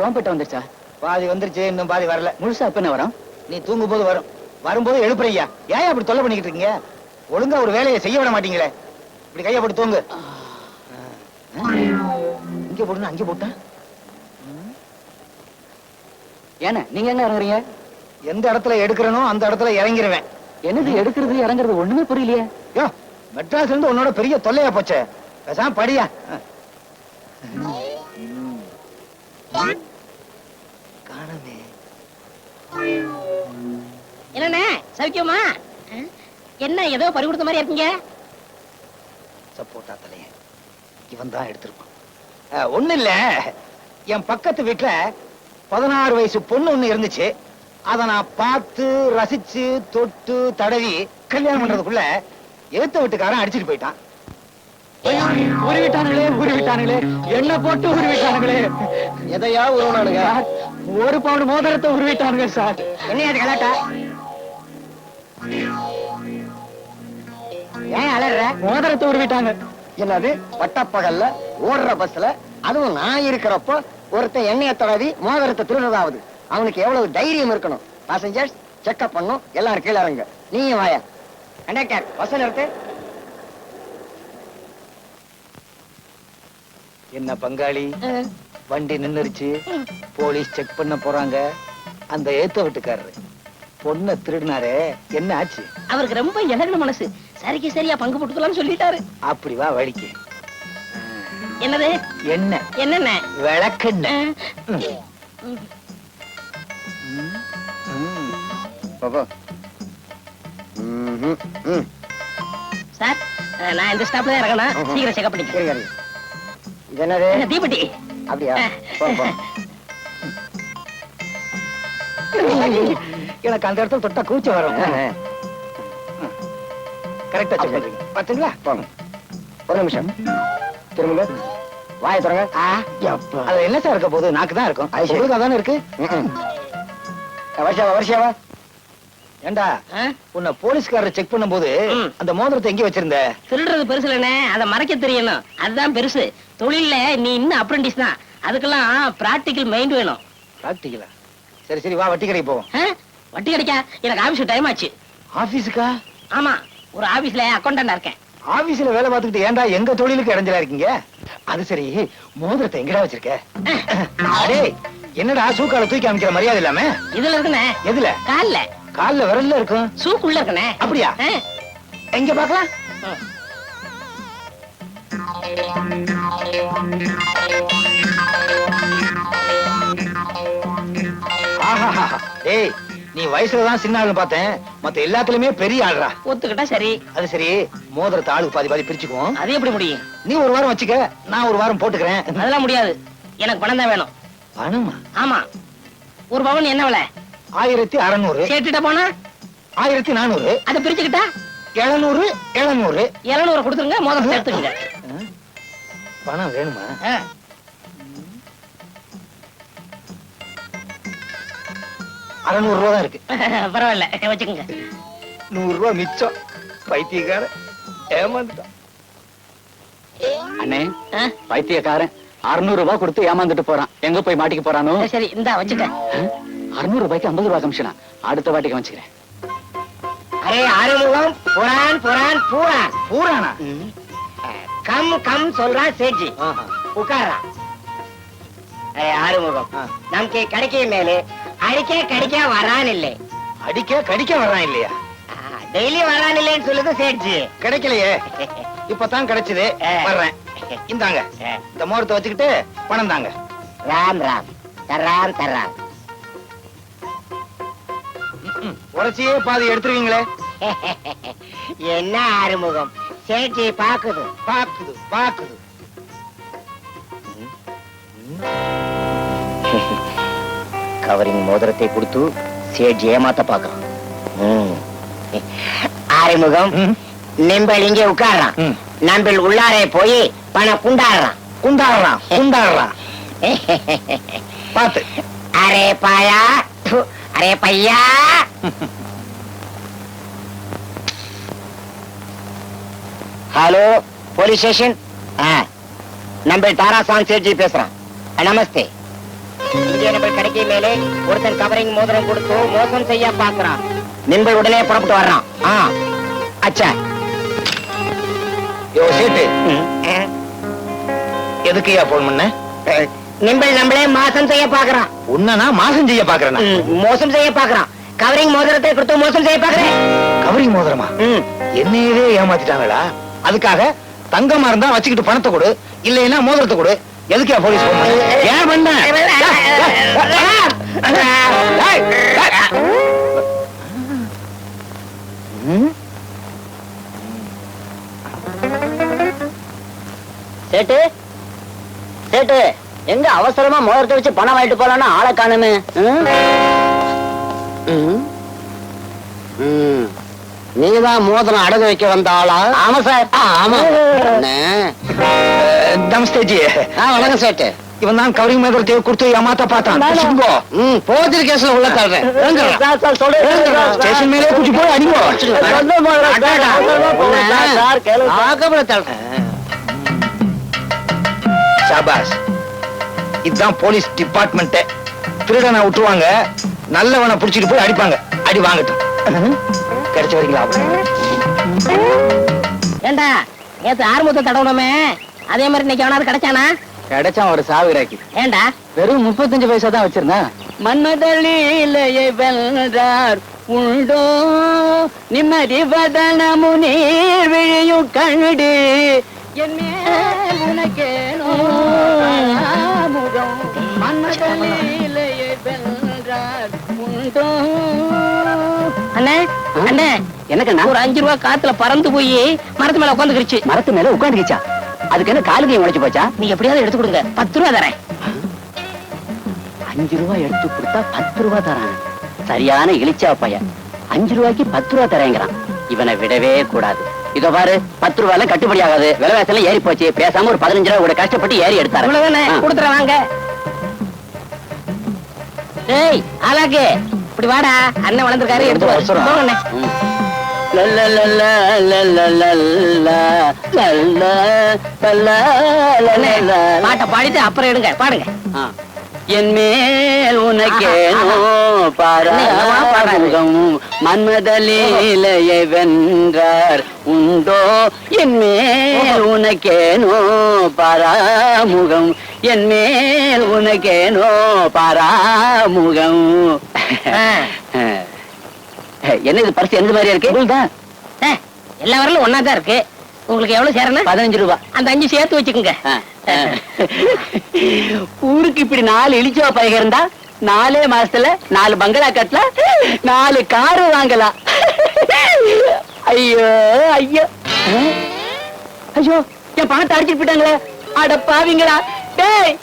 என்ன குரோம்பேட்டை வந்துருச்சா? பாதி வந்துருச்சு இன்னும் பாதி வரல. முழுசா எப்ப என்ன வரும்? நீ தூங்கும் போது வரும். வரும்போது எழுப்புறீங்க. ஏன் அப்படி தொல்லை பண்ணிக்கிட்டு இருக்கீங்க? ஒழுங்கா ஒரு வேலையை செய்ய விட மாட்டீங்களே. இப்படி கையை போட்டு தூங்கு. இங்க போட்டு அங்கே போட்டேன் ஏன நீங்க எங்க இறங்குறீங்க? எந்த இடத்துல எடுக்கிறனோ அந்த இடத்துல இறங்கிருவேன். என்னது எடுக்கிறது இறங்குறது ஒண்ணுமே புரியலையே. யோ மெட்ராஸ்ல இருந்து உன்னோட பெரிய தொல்லையா போச்சே. பேசாம படியா. சௌக்கியமா என்ன ஏதோ பறி கொடுத்த மாதிரி இருக்கீங்க? சப்போட்டா தலைய. இவன் தான் எடுத்திருப்பான். ஒண்ணு இல்ல. என் பக்கத்து வீட்டுல பதினாறு வயசு பொண்ணு ஒண்ணு இருந்துச்சு. அத நான் பார்த்து ரசிச்சு தொட்டு தடவி கல்யாணம் பண்றதுக்குள்ள எழுத்த வீட்டுக்காரன் அடிச்சிட்டு போயிட்டான். உருவிட்டானுங்களே உருவிட்டானுங்களே. என்ன போட்டு உருவிட்டானுங்களே. எதையா உருவனானுங்க? சார், ஒரு பவுன் மோதிரத்தை உருவிட்டானுங்க சார். என்ன கலாட்டா? ஏன் அலற? மோதிரத்தை உருவிட்டாங்க. என்னது? பட்டப்பகல்ல ஓடுற பஸ்ல? அதுவும் நான் இருக்கிறப்போ ஒருத்தன் எண்ணெய தடவி மோதிரத்தை திருடுறதாவது. அவனுக்கு எவ்வளவு தைரியம் இருக்கணும்? பாசஞ்சர்ஸ் செக்அப் பண்ணும். எல்லாரும் கீழே இறங்க நீயும் வாயா. கண்டக்டர் பஸ் நிறுத்து என்ன பங்காளி? வண்டி நின்னுருச்சு. போலீஸ் செக் பண்ண போறாங்க. அந்த ஏத்த வீட்டுக்காரரு. பொண்ணை திருடினாரே. என்ன ஆச்சு? அவருக்கு ரொம்ப இலகுன மனசு. சரிக்கு சரியா பங்கு போட்டுக்கலாம்னு சொல்லிட்டாரு. அப்படி வா வழிக்கு என்னது? என்ன? என்னென்ன. பாப்பா. ம். சார் நான் இந்த ஸ்டாப்ல தான் இறங்கணும். சீக்கிரம் செக்அப் பண்ணிக்க இருங்க, இருங்க. இது என்னது? அஹ், தீப்பெட்டி? அப்படியா. எனக்கு அந்த இடத்துல தொட்டா கூச்சம் வரும். கரெக்டா சொல்றீங்க பாத்தீங்களா? போங்க ஒரு நிமிஷம். திரும்புங்க வாயை திறங்க. அது என்ன சார் இருக்க போகுது? நாக்கு தான் இருக்கும். உங்களுக்கு அதானே இருக்கு? ம்ம். வருஷாவா வருஷாவா ஏண்டா உன்னை போலீஸ்காரர் செக் பண்ணும்போது ம். அந்த மோதிரத்தை எங்க வச்சிருந்த? திருடுறது பெருசு இல்லைண்ணே அதை மறைக்க தெரியணும். அதுதான் பெருசு. தொழில்ல நீ இன்னும் அப்ரண்டிஸ் தான். அதுக்கெல்லாம் பிராக்டிக்கல் மைண்ட் வேணும். பிராக்டிக்கலா சரி சரி வா வட்டி கடைக்கு போவோம். வட்டி கிடைக்கா எனக்கு ஆபீஸ் டைம் ஆச்சு. ஆபீஸுக்கா ஆமா. ஒரு ஆபீஸ்ல அக்கௌண்டண்டா இருக்கேன். ஆபீஸ்ல வேலை பார்த்துக்கிட்டு ஏன்டா எங்க தொழிலுக்கு இடைஞ்சலா இருக்கீங்க? அது சரி மோதிரத்தை எங்கடா வச்சிருக்க? அடே என்னடா சூக்கால தூக்கி அமைக்கிற மரியாதை இல்லாம? இதுல இருக்குண்ணே. எதுல? கால்ல. கால்ல விரல்ல இருக்கும் சூக்குள்ள இருக்குண்ணே. அப்படியா? எங்க பாக்கலாம். ஆஹாஹா. டேய் நீ வயசுல தான் சின்ன ஆளுன்னு பார்த்தேன். மத்த எல்லாத்துலயுமே பெரிய ஆள்றா ஒத்துக்கிட்டா சரி. அது சரி மோதிரத்தை ஆளுக்கு பாதி பாதி பிரிச்சுக்குவோம். அது எப்படி முடியும்? நீ ஒரு வாரம் வச்சுக்க நான் ஒரு வாரம் போட்டுக்கிறேன். அதெல்லாம் முடியாது. எனக்கு பணம் தான் வேணும். பணமா? ஆமா. ஒரு பவன் என்ன விலை? ஆயிரத்தி அறநூறு. கேட்டுட்ட போனா? ஆயிரத்தி நானூறு. அதை பிரிச்சுக்கிட்டா? எழுநூறு எழுநூறு. இருநூறு கொடுத்துருங்க முதல்ல எடுத்துக்கங்க. பணம் வேணுமா? அறநூறு ரூபா தான் இருக்கு. பரவாயில்ல வச்சுக்கோங்க. நூறு ரூபா மிச்சம். பைத்தியக்கார ஏமாந்துட்டான். அண்ணே பைத்தியக்காரன் அறுநூறு ரூபாய் கொடுத்து ஏமாந்துட்டு போறான். எங்க போய் மாட்டிக்க போறானோ? சரி இந்தா வச்சுக்க. அறுநூறு ரூபாய்க்கு ஐம்பது ரூபாய் கமிஷனா? அடுத்த வாட்டிக்கு வச்சுக்கிறேன். அரே ஆறுமுகம் புறான் புறான் பூரான் பூரானா கம் கம் சொல்றான் சேட்ஜி. உட்காரா. அரே ஆறுமுகம். நமக்கு கிடைக்க மேலே அடிக்க கடிக்க வரான் இல்லை அடிக்க கடிக்க வர்றான் இல்லையா டெய்லி வரான் இல்லைன்னு சொல்லுது சேட்ஜி. கிடைக்கலையே. இப்பதான் கிடைச்சது. வர்றேன். இந்தாங்க. இந்த மோரத்தை வச்சுக்கிட்டு பணம் தாங்க. ராம் ராம். தர்றாம் தர்றாம். உரைச்சியே பாதி எடுத்துருவீங்களே என்ன ஆறுமுகம். சேட்ஜி பாக்குது. பாக்குது பாக்குது. கவரிங் மோதிரத்தை கொடுத்து சேட்ஜி ஏமாத்த பாக்குறான் ம். ஆறுமுகம். நிம்பல் இங்கே உட்கார்றான். ம். நம்பிள் உள்ளாரே போய் பணம் குண்டாடுறான். குண்டாடுறான் குண்டாடுறான். அரே பாயா அரே பையா. Hello police station? நம்ம தாராசாமி சேட்ஜி பேசுறான். நமஸ்தே. இந்திய நம்பர் கிடைக்க மேலே ஒருத்தன் கவரிங் மோதிரம் கொடுத்து மோசம் செய்ய பாக்குறான் நிம்பல் உடனே புறப்பட்டு வர்றான். ஆ. அச்சா. யோ சேட்டு. எதுக்குயா போன் பண்ண? நிம்பல் நம்மளே மாசம் செய்ய பாக்குறான் உன்னனா மாசம் செய்ய பாக்குறேனா மோசம் செய்ய பாக்குறான் கவரிங் மோதிரத்தை கொடுத்து மோசம் செய்ய பாக்குறேன் கவரிங் மோதிரமா? என்னையவே ஏமாத்திட்டாங்களா? அதுக்காக தங்கமா இருந்தா வச்சுக்கிட்டு பணத்தை கொடு இல்லைன்னா மோதிரத்தை கொடு. எதுக்குயா போலீஸ் போன் பண்ண ஏன் பண்ண. ம்? சேட்டு சேட்டு எங்க அவசரமா மோதிரத்தை வச்சு பணம் வாங்கிட்டு போலான்னு ஆளை காணுமே? நீதான் மோதிரம் அடகு வைக்க வந்த ஆளா ஆமா சார். ஆமா. ஆ, வணக்கம் சேட்டு. இவன் தான் கவரிங் மோதிரத்தை கொடுத்து ஏமாத்த பார்த்தான்? சிங்கோ ம் போதிரி கேஸ்ல உள்ள தள்ளுறேன். ஸ்டேஷன் மேலே குச்சி போய் அடிங்கோ. ஆகப்பட தள்ளுறேன். இதுதான் போலீஸ் டிபார்ட்மெண்ட் திருடனை விட்டுருவாங்க. நல்லவனை புடிச்சிட்டு போய் அடிப்பாங்க. அடி வாங்கட்டும். கிடைச்ச வரீங்களா? ஏண்டா நேத்து ஆறுமுகத்தை தடவணுமே அதே மாதிரி இன்னைக்கு அவனாவது கிடைச்சானா? கிடைச்சான் ஒரு சாவிராக்கி ஏண்டா? வெறும் முப்பத்தஞ்சு பைசா தான் வச்சிருந்தேன். மன்மதலீலையை வென்றார் உண்டோ? நிம்மதி வதனமு நீர் விழியும் கண்டு என் மேல் உனக்கேனோ? மன்மதலீலையை வென்றார் உண்டோ? அண்ணே அண்ணே. எனக்கு ஒரு அஞ்சு ரூபா காத்துல பறந்து போய் மரத்து மேல உட்காந்துக்கிடுச்சு மரத்து மேல உட்காந்துக்கிச்சா அதுக்கு என்ன காலுக்கு உழைச்சு போச்சா? நீ எப்படியாவது எடுத்து கொடுங்க. பத்து ரூபா தரேன். அஞ்சு ரூபாய் எடுத்து கொடுத்தா பத்து ரூபாய் தரான். சரியான இழிச்சா பையன். அஞ்சு ரூபாய்க்கு பத்து ரூபாய் தரேங்கிறான். இவனை விடவே கூடாது. இதோ பாரு பத்து ரூபாய்ல கட்டுப்படி ஆகாது. விலைவாசல ஏறி போச்சு. பேசாம ஒரு பதினஞ்சு ரூபாய் கூட கஷ்டப்பட்டு ஏறி எடுத்தாரு. அவ்வளவுதானே ஆ. கொடுத்துற வாங்க. டேய் ஆலாக்கு இப்படி வாடா அண்ணன் வளர்ந்துருக்காரு எடுத்து வா. அவசரம். போங்க அண்ணே. ம். லல்லல்லல்லா, லல்லல்லல்லா, லல்லா, லல்லா, அண்ணே, லல்லா. பாட்டை பாடிட்டு அப்புறம் எடுங்க பாடுங்க. என் மேல் உனக்கேனோ அண்ணே, என்னவா பாடுறாரு? பாராமுகம் மன்மதலீலையை வென்றார் உண்டோ என் மேல் உனக்கேனோ பாராமுகம் என் மேல் உனக்கேனோ பாராமுகம். என்ன இது பரிசு எந்த மாதிரியா இருக்கு? தான் எல்லா வரலும் ஒன்னா தான் இருக்கு. உங்களுக்கு எவ்வளவு சேரணும்? பதினஞ்சு ரூபாய் அந்த அஞ்சு சேர்த்து வச்சுக்கோங்க. ஊருக்கு இப்படி நாலு இழிச்சவ பைக இருந்தா நாலே மாசத்துல நாலு பங்களா கட்டலாம் நாலு காரு வாங்கலாம். ஐயோ ஐயோ? ஐயோ என் பணத்தை அடிச்சிட்டு போயிட்டாங்களே. அட பாவிங்களா. டேய்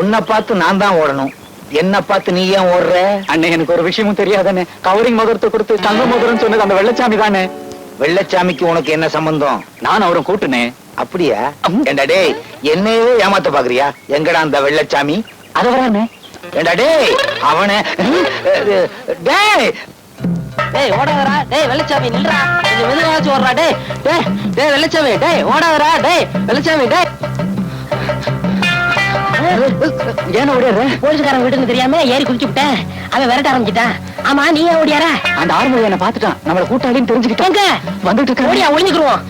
உன்னை பார்த்து நான் தான் ஓடணும். என்ன பார்த்து நீ ஏன் ஓடுற? அண்ணே எனக்கு ஒரு விஷயமும் தெரியாதானே கவரிங் மோதிரத்தை கொடுத்து தங்க மோதிரம் சொன்னது அந்த வெள்ளச்சாமி தானே? வெள்ளச்சாமிக்கு உனக்கு என்ன சம்பந்தம்? நான் அவரும் கூட்டுனேன் அப்படியா? ஏண்டா டேய் என்னையவே ஏமாத்த பாக்குறியா? எங்கடா அந்த வெள்ளச்சாமி? அத வரானே ஏண்டா டேய் அவனை டேய் டேய் ஓடாதரா டேய் வெள்ளச்சாமி நில்றா. கொஞ்சம் மெதுவாச்சு ஓடுறா. டேய் டேய் டேய் வெள்ளச்சாமி டேய் ஓடாதரா டேய் வெள்ளச்சாமி டேய். ஏன் ஓடிடுற போலீஸ்காரன் வீட்டுன்னு தெரியாம ஏறி குதிச்சு விட்டேன். அவன் விரட்ட ஆரம்பிச்சிட்டான். ஆமா நீ ஏன் ஓடியாரா? அந்த ஆறுமொழி என்ன பாத்துட்டான் நம்மள கூட்டாளின்னு தெரிஞ்சுக்கிட்டான். எங்க? வந்துட்டு இருக்க ஓடியா ஒளிஞ்சுக்குருவோம்.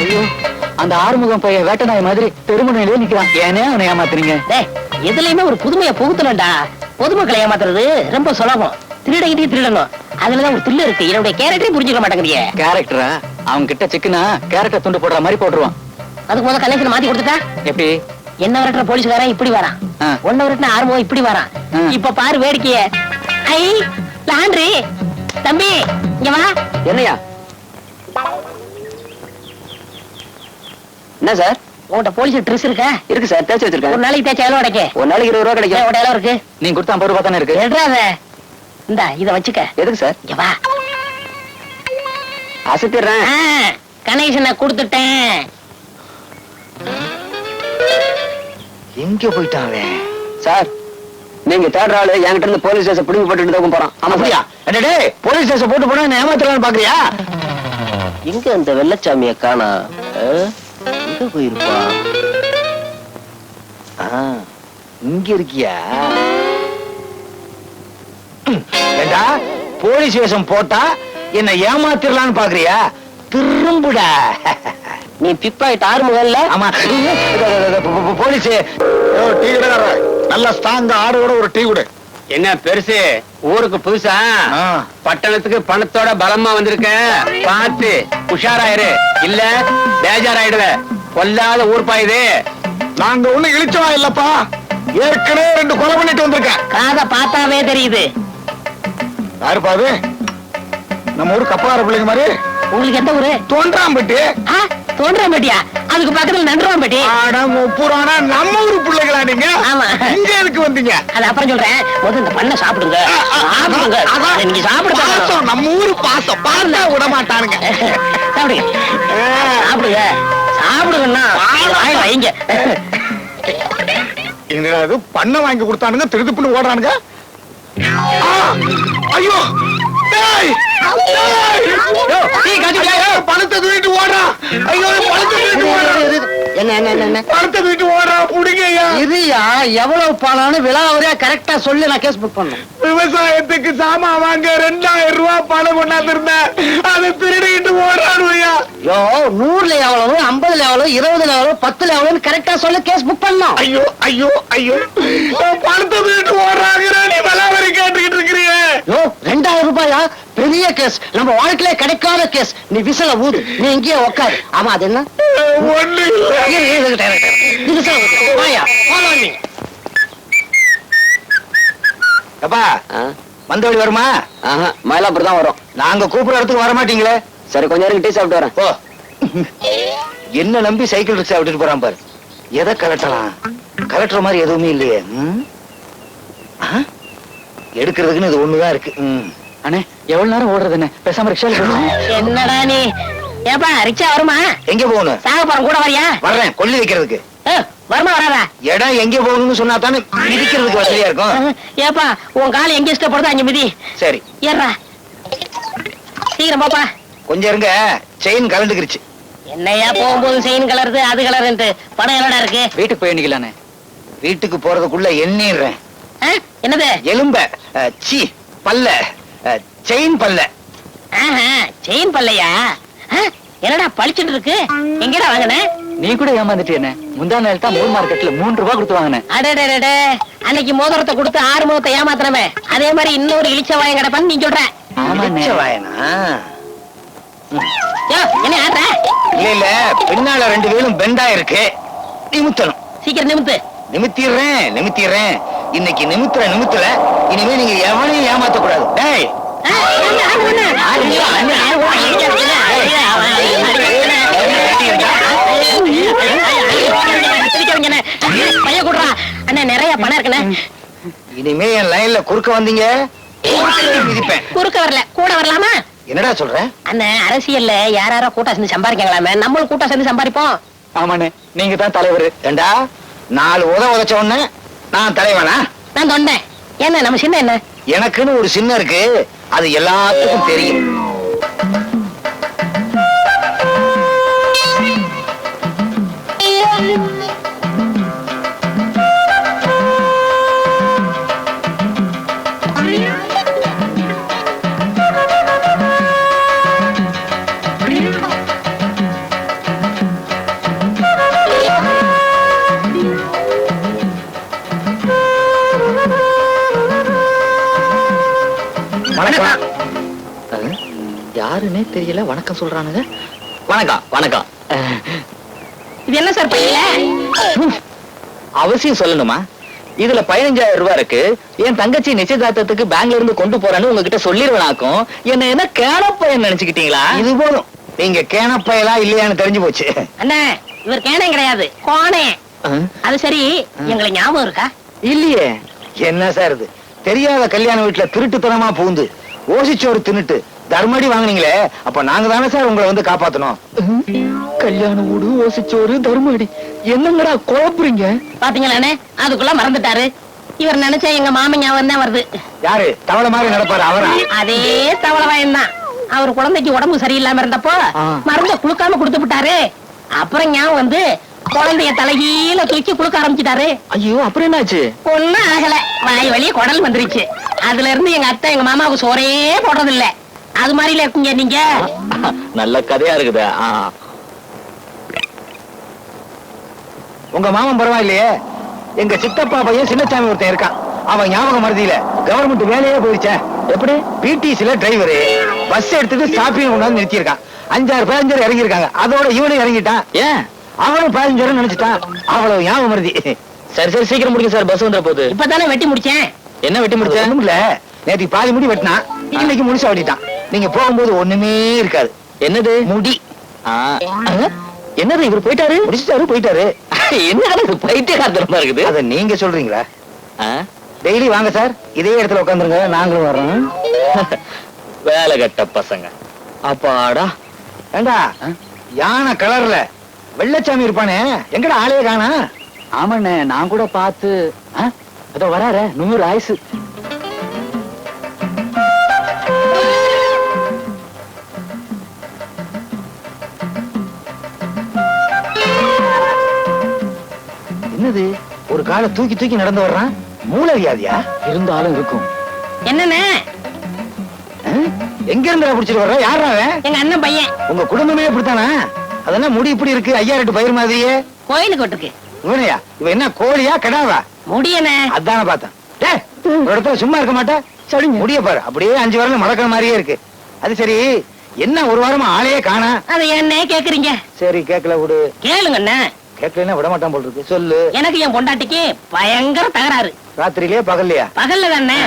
ஐயோ அந்த ஆறுமுகம் பையன் வேட்ட நாய் மாதிரி தெருமுனையிலே நிக்கிறான். ஏனே அவனை ஏமாத்துறீங்க? எதுலயுமே ஒரு புதுமையை புகுத்தணும்டா. பொதுமக்களை ஏமாத்துறது ரொம்ப சுலபம். திருடகிட்டே திருடணும். அதுலதான் ஒரு தில்லு இருக்கு. என்னுடைய கேரக்டரே புரிஞ்சுக்க மாட்டேங்கிறியே. கேரக்டரா அவன் கிட்ட சிக்கனா கேரக்டர் துண்டு போடுற மாதிரி போட்டுருவான். அதுக்கு முதல்ல கனெக்ஷன் மாத்தி கொடுத்துட்டா? எப்படி? என்ன விரட்டுற போலீஸ்காரன் இப்படி வரான். ஒன்ன விரட்டுன ஆர்வம் இப்படி வரான். இப்ப பாரு வேடிக்கைய. ஐ லாண்ட்ரி தம்பி இங்க வா. என்னையா? என்ன சார் உன்கிட்ட போலீஸ் ட்ரெஸ் இருக்கா? இருக்கு சார் தேய்ச்சி ஒரு வச்சிருக்கேன் நாளைக்கு தேய்ச்சா எவ்வளவு கிடைக்கு ஒரு நாளைக்கு இருபது ரூபா கிடைக்கும். எவ்வளவு இருக்கு? நீங்க கொடுத்த ஐம்பது ரூபா தானே இருக்கு? எடுறாத. இந்த இத வச்சுக்க. எதுக்கு சார்? இங்க வா. அசத்திடுறேன். கனெக்ஷனை கொடுத்துட்டேன். எங்க போயிட்டான் அவன்? சார் நீங்க தேடுற ஆளு என்கிட்ட இருந்து போலீஸ் ஸ்டேஷன் பிடிங்கி போட்டுட்டு தான் போறான். ஆமா அப்படியா? என்னடே போலீஸ் ஸ்டேஷன் போட்டு போனா என்ன ஏமாத்தலாம்னு பாக்குறியா? எங்க அந்த வெள்ளச்சாமிய காணா எங்க போயிருப்பா ஆ, இங்க இருக்கியா? ஏண்டா? போலீஸ் வேஷம் போட்டா என்ன ஏமாத்திரலாம்னு பாக்குறியா? திரும்புடா. நீ பிப்பாயிட்டு ஆறு முதல்ல ஆமா. போலீஸ். டீ கடைக்காரர நல்ல ஸ்ட்ராங்கா ஆடோட ஒரு டீ கொடு. என்ன பெருசு? ஊருக்கு புதுசா. பட்டணத்துக்கு பணத்தோட பலமா வந்திருக்க? பார்த்து உஷாராயிரு. இல்ல பேஜாராயிடுவ. கொல்லாத ஊர்ப்பா இது. நாங்க ஒண்ணு இழிச்சவா இல்லப்பா. ஏற்கனவே ரெண்டு கொலை பண்ணிட்டு வந்திருக்கேன் காதை பார்த்தாவே தெரியுது. யாருப்பா அது? நம்ம ஊர் கப்பார பிள்ளைங்க மாதிரி. உங்களுக்கு எந்த ஊரு? தோன்றாம்பட்டி. தோன்றாம்பட்டியா? அதுக்கு பக்கத்துல நன்றாம்பட்டி முப்புறானா நம்ம ஊர் பிள்ளைங்களா நீங்க? ஆமா. இங்க எதுக்கு வந்தீங்க? அது அப்புறம் சொல்றேன். முதல்ல இந்த பண்ணை சாப்பிடுங்க. சாப்பிடுங்க. அதை நீங்க சாப்பிடுங்க நம்ம ஊரு பாசம். பார்த்தா விட மாட்டானுங்க. சாப்பிடுங்க. சாப்பிடுங்க. சாப்பிடுங்கண்ணா வாய் வைங்க. என்னடா இது? பண்ண வாங்கி கொடுத்தானுங்க திருதுப்புன்னு ஓடுறானுங்க. ஐயோ! ஐயோ, பணத்தை தூக்கிட்டு ஓடுறான் ஐயோ பணத்தை தூக்கிட்டு பண்ணேன் விவசாயத்துக்கு சாமான் வாங்க ரெண்டாயிரம் ரூபாய் பணம் கொண்டாந்து இருந்தேன் அதை திருடிக்கிட்டு ஓடுறானுயா யோ நூறுல எவ்வளவு ஐம்பதுல எவ்வளவு இருபதுல எவ்வளவு பத்துல எவ்வளவு கரெக்டா சொல்லி கேஸ் புக் பண்ணோம் ஐயோ ஐயோ ஐயோ. பணத்தை தூக்கிட்டு ஓடுறாங்க நீ விலாவரி கேட்டுக்கிட்டு ரூபாயா? பெரிய கேஸ். நம்ம வாழ்க்கையில கிடைக்காத கேஸ். நீ விசில ஊது. நீ இங்கேயே உட்காரு ஆமா அது என்ன. அப்பா வந்த வழி வருமா? மயிலாப்பூர் தான் வரும். நாங்க கூப்பிடுற இடத்துக்கு வர மாட்டீங்களே? சரி கொஞ்ச நேரம் டீ சாப்பிட்டு வரேன். ஓ என்ன நம்பி சைக்கிள் ரிக்ஷா விட்டுட்டு போறான் பாரு. எதை கலட்டலாம்? கலட்டுற மாதிரி எதுவுமே இல்லையே? எடுக்கிறதுக்குன்னு இது ஒண்ணுதான் இருக்கு. அண்ணே எவ்வளவு நேரம் ஓடுறது என்ன பேசாம ரிக்ஷால என்னடா நீ? ஏப்பா ரிக்ஷா வருமா? எங்க போகணும்? சாகப்புறம் கூட வரியா? வர்றேன் கொல்லி வைக்கிறதுக்கு. வருமா வராதா? இடம் எங்க போகணும்னு சொன்னா தானே மிதிக்கிறதுக்கு வசதியா இருக்கும். ஏப்பா உன் கால் எங்க இஷ்டப்படுதோ அங்க மிதி. சரி. ஏறா. சீக்கிரம் பாப்பா. கொஞ்சம் இருங்க செயின் கலண்டுக்கிருச்சு. என்னையா போகும்போது செயின் கலருது அது கலருன்ட்டு. படம் என்னடா இருக்கு? வீட்டுக்கு போய் வீட்டுக்கு போறதுக்குள்ள எண்ணிடுறேன். என்னது? எலும்ப சீ பல்ல. செயின் பல்ல. ஆஹா செயின் பல்லையா? என்னடா பளிச்சுட்டு இருக்கு? எங்கடா வாங்கின? நீ கூட ஏமாந்துட்டு என்ன? முந்தா நாள் தான் மூணு மார்க்கெட்ல மூணு ரூபாய் கொடுத்து வாங்கினேன் அடடடடே அன்னைக்கு மோதிரத்தை கொடுத்து ஆறு முகத்தை ஏமாத்தினமே அதே மாதிரி இன்னொரு இழிச்ச வாயம் கிடப்பான்னு நீ சொல்ற. என்ன ஆடுற? இல்ல இல்ல. பின்னால ரெண்டு வீலும் பெண்டா இருக்கு நிமித்தணும். சீக்கிரம் நிமித்து. நிமித்திடுறேன் நிமித்திடுறேன். இன்னைக்கு நிமித்துற நிமித்துல. இனிமே நீங்க எவனையும் ஏமாத்த கூடாது டேய். நிறைய பணம் இருக்குண்ணே இனிமே என் லைன்ல குறுக்க வந்தீங்க. குறுக்க வரல. கூட வரலாமா? என்னடா சொல்ற? அண்ணன் அரசியல்ல யார் யாரோ கூட்டம் சேர்ந்து சம்பாதிக்கலாமே நம்மளும் கூட்டம் சேர்ந்து சம்பாதிப்போம். ஆமாண்ணே நீங்க தான் தலைவர். ஏண்டா? நாலு உத உதைச்ச உடனே நான் தலைவனா? நான் தொண்டேன். என்ன நம்ம சின்ன என்ன? எனக்குன்னு ஒரு சின்ன இருக்கு. அது எல்லாத்துக்கும் தெரியும். வணக்கம். யாருன்னே தெரியல வணக்கம் சொல்றானுங்க. வணக்கம் வணக்கம். இது என்ன சார் பையில அவசியம் சொல்லணுமா? இதுல பதினஞ்சாயிரம் ரூபாய் இருக்கு. என் தங்கச்சி நிச்சயதார்த்தத்துக்கு பேங்க்ல இருந்து கொண்டு போறேன்னு உங்ககிட்ட சொல்லிருவனாக்கும். என்ன என்ன கேனப்பையன் நினைச்சுக்கிட்டீங்களா? இது போதும். நீங்க கேனப்பயலா இல்லையான்னு தெரிஞ்சு போச்சு. அண்ணே இவர் கேனே கிடையாது கோனே அது சரி எங்களை ஞாபகம் இருக்கா? இல்லையே. என்ன சார் இது? தெரியாத கல்யாண வீட்டுல திருட்டுத்தனமா பூந்து ஓசிச்சோறு தின்னுட்டு தர்மடி வாங்குனீங்களே அப்ப நாங்க தானே சார் உங்களை வந்து காப்பாத்தணும்? கல்யாண வீடு ஓசிச்சோறு தர்மடி. என்னங்கடா குழப்புறீங்க? பாத்தீங்களா அண்ணே? அதுக்குள்ள மறந்துட்டாரு. இவர் நினைச்சா எங்க மாமன் தான் வருது. யாரு? தவளை மாதிரி நடப்பாரு அவரா? அதே தவளவாயன் தான் அவர் குழந்தைக்கு உடம்பு சரியில்லாம இருந்தப்போ. மருந்த குளுக்காம கொடுத்து விட்டாரு. அப்புறம் ஞாபகம் வந்து குழந்தைய தலைகீழ தூக்கி குளுக்க ஆரம்பிச்சிட்டாரு. ஐயோ அப்புறம் என்னாச்சு? ஒண்ணும் ஆகல. வாய் வழியே குடல் வந்துருச்சு. அதுல இருந்து எங்க அத்தை எங்க மாமாவுக்கு சோறே போடுறது இல்ல அது மாதிரில இருக்கீங்க நீங்க? நல்ல கதையா இருக்குது. உங்க மாமன் பரவாயில்லையே? எங்க சித்தப்பா பையன் சின்னசாமி ஒருத்தன் இருக்கான். அவன் ஞாபகம் மருதியில கவர்மெண்ட் வேலையே போயிடுச்சே. எப்படி? பிடிசில டிரைவரு பஸ் எடுத்துட்டு ஸ்டாப்பிங் கொண்டாந்து நிறுத்தியிருக்கான். அஞ்சாறு பேசஞ்சர் இறங்கி இருக்காங்க அதோட இவனும் இறங்கிட்டான். ஏன்? அவனும் பேசஞ்சர் நினைச்சிட்டான். அவ்வளவு ஞாபகம் மருதி சரி சரி சீக்கிரம் முடிங்க சார். பஸ் வந்துட போகுது இப்பதானே வெட்டி முடிச்சேன். என்ன வெட்டி முடிச்ச? ஒண்ணும் இல்ல. நேத்து பாதி முடி வெட்டினா இன்னைக்கு முடிச்சா வெட்டிட்டான். நீங்க போகும்போது ஒண்ணுமே இருக்காது. என்னது? முடி. என்னது இவர் போயிட்டாரு? முடிச்சிட்டாரு போயிட்டாரு. என்ன போயிட்டே காத்திரமா இருக்குது? அத நீங்க சொல்றீங்களா? டெய்லி வாங்க சார். இதே இடத்துல உட்காந்துருங்க. நாங்களும் வர்றோம். வேலை கட்ட பசங்க. அப்பாடா. ஏண்டா? யானை கலர்ல. வெள்ளச்சாமி இருப்பானே? எங்கடா ஆளே காணா? ஆமாண்ணே நான் கூட பார்த்து அதோ வராரு நூறு ஆயுசு. என்னது? ஒரு காலை தூக்கி தூக்கி நடந்து வர்றான்? மூல வியாதியா இருந்தாலும் இருக்கும். என்னண்ணே? எங்க இருந்து புடிச்சிட்டு வர்ற? யாரா அவன்? எங்க அண்ணன் பையன். உங்க குடும்பமே இப்படித்தானா? அதெல்லாம் முடி இப்படி இருக்கு. ஐயா ரெட்டு பயிர் மாதிரியே. கோயிலுக்கு விட்டுருக்கு இவனையா? இவன் என்ன கோழியா கடாவா? முடியண்ணே அதான பார்த்தேன். டேய், ஒரு இடத்துல சும்மா இருக்க மாட்டேன். சரி முடிய பாரு. அப்படியே அஞ்சு வரல மடக்கிற மாதிரியே இருக்கு. அது சரி என்ன ஒரு வாரமா ஆளையே காணா? அதை என்ன கேக்குறீங்க? சரி கேட்கல விடு. கேளுங்க அண்ணே. விட மாட்டான் போல் இருக்கு. சொல்லு. எனக்கு என் பொண்டாட்டிக்கு பயங்கர தகராறு. ராத்திரியிலே பகல்லையா? பகல்ல தானே?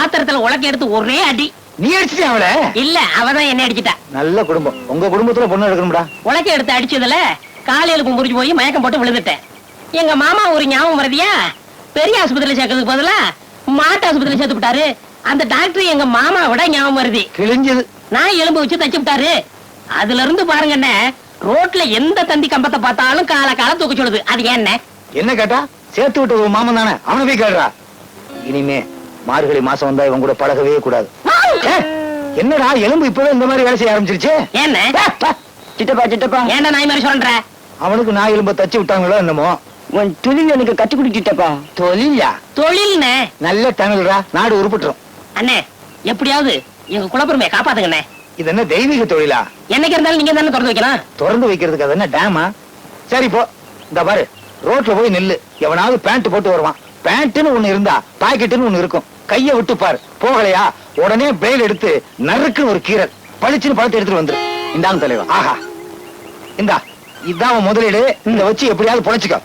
ஆத்திரத்துல உலக்க எடுத்து ஒரே அடி. நீ அடிச்சிட்டியா அவளை? இல்ல அவதான் என்ன அடிச்சிட்டா. நல்ல குடும்பம். உங்க குடும்பத்துல பொண்ணு எடுக்கணும்டா உலக்க எடுத்து அடிச்சதுல காலையில முறிஞ்சு போய் மயக்கம் போட்டு விழுந்துட்டேன். எங்க மாமா ஒரு ஞாபகம் வருதியா? பெரிய ஆஸ்பத்திரியில சேர்க்கறதுக்கு பதிலா மாட்டு ஆஸ்பத்திரியில சேர்த்து விட்டாரு. அந்த டாக்டர் எங்க மாமா விட ஞாபகம் வருது. கிழிஞ்சது. நான் எலும்பு வச்சு தச்சு விட்டாரு. அதுல இருந்து பாருங்க என்ன ரோட்ல எந்த தந்தி கம்பத்தை பார்த்தாலும் கால கால தூக்க சொல்லுது. அது என்ன என்ன கேட்டா? சேர்த்து விட்ட ஒரு மாமன் தானே. அவனை போய் கேடுறா இனிமே மார்கழி மாசம் வந்தா இவன் கூட பழகவே கூடாது. என்னடா எலும்பு இப்பவே இந்த மாதிரி வேலை செய்ய ஆரம்பிச்சிருச்சு? என்ன சித்தப்பா சித்தப்பா ஏன்டா நாய் மாதிரி சொல்ற? அவனுக்கு நான் எலும்ப தச்சு விட்டாங்களோ என்னமோ. உன் தொழில் எனக்கு கத்து கொடுத்துட்டப்பா. தொழிலா? தொழில்னே? நல்ல தமிழ்ரா நாடு உருப்பட்டுரும். அண்ணே எப்படியாவது எங்க குலப்பெருமையை காப்பாத்துங்கண்ணே. இது என்ன தெய்வீக தொழிலா? என்னைக்கு இருந்தாலும் நீங்க தானே திறந்து வைக்கணும்? திறந்து வைக்கிறதுக்கு அது என்ன டேமா? சரி போ. இந்த பாரு ரோட்ல போய் நில்லு. எவனாவது பேண்ட் போட்டு வருவான். பேண்ட்னு ஒண்ணு இருந்தா பாக்கெட்டுன்னு ஒண்ணு இருக்கும். கைய விட்டு பாரு. போகலையா? உடனே பிளேட் எடுத்து நறுக்குன்னு ஒரு கீரல் பளிச்சுன்னு பழத்தை எடுத்துட்டு வந்துரு. இந்தாங்க தலைவா. ஆஹா. இந்தா இதான் முதலீடு. இந்த வச்சு எப்படியாவது பொழைச்சுக்கோ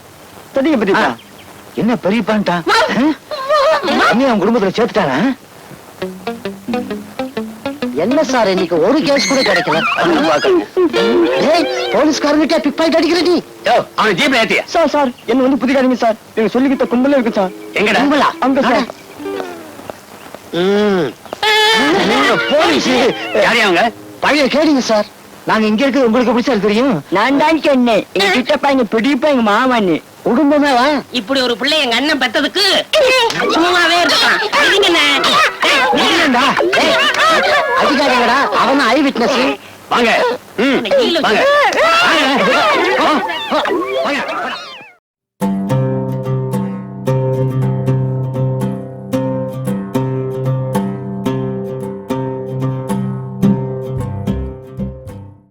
தொழில் ஆ. என்ன பெரிய பேண்டா அவன் குடும்பத்துல சேர்த்துட்டானா? என்ன சார் இன்னைக்கு ஒரு கேஸ் கூட கிடைக்கல? ஏய் போலீஸ்காரங்கிட்ட பிக் பாயிண்ட் அடிக்கிற நீ அவன் ஜீப்ல ஏத்தியா? சார் சார் என்ன வந்து புதிகாரங்க சார். நீங்க சொல்லிக்கிட்ட கும்பல இருக்கு சார். எங்கடா? கும்பலா? அங்க சார். போலீஸ். அவங்க பழைய கேளுங்க சார். நாங்க இங்க இருக்கிறது உங்களுக்கு எப்படி சார் தெரியும்? நான் தான் சொன்னேன். எங்க கிட்டப்பா எங்க பெரியப்பா எங்க மாமான்னு. குடும்பமே வா இப்படி ஒரு பிள்ளை எங்க அண்ணன் பெத்ததுக்கு சும்மாவே இருக்கலாம் அதிகாரிகளா? அவன் ஐ விட்னஸ் வாங்க. வாங்க. வாங்க.